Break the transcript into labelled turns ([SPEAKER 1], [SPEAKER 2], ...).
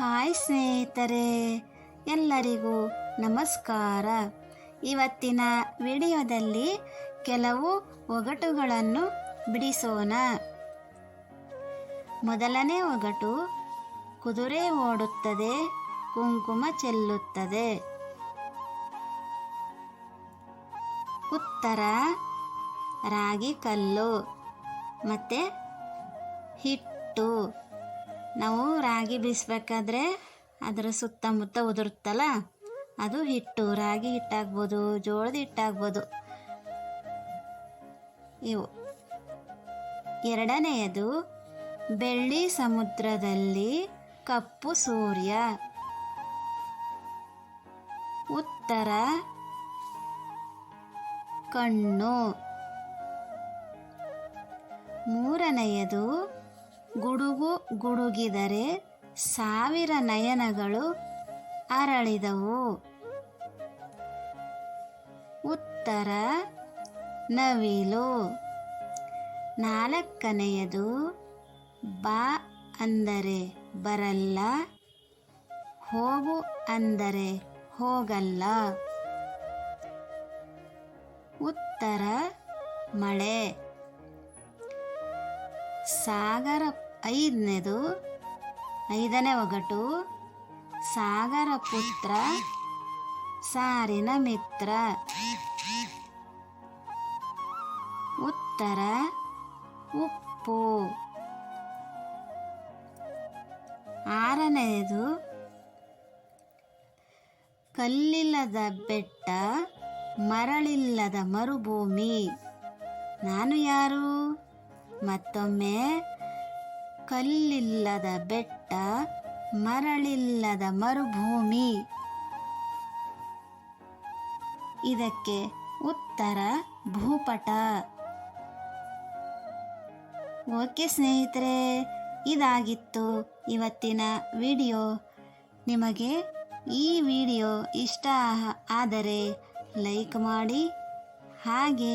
[SPEAKER 1] Hi ಸ್ನೇಹಿತರೆ, ಎಲ್ಲರಿಗೂ ನಮಸ್ಕಾರ. ಇವತ್ತಿನ ವಿಡಿಯೋದಲ್ಲಿ ಕೆಲವು ಒಗಟುಗಳನ್ನು ಬಿಡಿಸೋಣ. ಮೊದಲನೇ ಒಗಟು ಕುದುರೆ ಓಡುತ್ತದೆ, ಕುಂಕುಮ ಚೆಲ್ಲುತ್ತದೆ. ಉತ್ತರ, ರಾಗಿ ಕಲ್ಲು. ಮತ್ತು ಹಿಟ್ಟು. ನಾವು ರಾಗಿ ಬೀಸಬೇಕಾದ್ರೆ ಅದರ ಸುತ್ತಮುತ್ತ ಉದುರುತ್ತಲ್ಲ, ಅದು ಹಿಟ್ಟು, ರಾಗಿ ಹಿಟ್ಟಾಗ್ಬೋದು, ಜೋಳದ ಹಿಟ್ಟಾಗ್ಬೋದು. ಇವು. ಎರಡನೆಯದು, ಬೆಳ್ಳಿ ಸಮುದ್ರದಲ್ಲಿ ಕಪ್ಪು ಸೂರ್ಯ. ಉತ್ತರ, ಕಣ್ಣು. ಮೂರನೆಯದು ಗುಡುಗು ಗುಡುಗಿದರೆ ಸಾವಿರ ನಯನಗಳು ಅರಳಿದವು. ಉತ್ತರ, ನವಿಲು. ನಾಲ್ಕನೆಯದು, ಬಾ ಅಂದರೆ ಬರಲ್ಲ, ಹೋಗು ಅಂದರೆ ಹೋಗಲ್ಲ. ಉತ್ತರ, ಮಳೆ. ಸಾಗರ ಐದನೇದು, ಐದನೇ ಒಗಟು, ಸಾಗರ ಪುತ್ರ, ಸಾರಿನ ಮಿತ್ರ. ಉತ್ತರ, ಉಪ್ಪು. ಆರನೆಯದು ಕಲ್ಲಿಲ್ಲದ ಬೆಟ್ಟ, ಮರಳಿಲ್ಲದ ಮರುಭೂಮಿ. ನಾನು ಯಾರು? ಮತ್ತೊಮ್ಮೆ, ಕಲ್ಲಿಲ್ಲದ ಬೆಟ್ಟ, ಮರಳಿಲ್ಲದ ಮರುಭೂಮಿ. ಇದಕ್ಕೆ ಉತ್ತರ ಭೂಪಟ. ಓಕೆ ಸ್ನೇಹಿತರೆ, ಇದಾಗಿತ್ತು ಇವತ್ತಿನ ವಿಡಿಯೋ. ನಿಮಗೆ ಈ ವಿಡಿಯೋ ಇಷ್ಟ ಆದರೆ ಲೈಕ್ ಮಾಡಿ, ಹಾಗೆ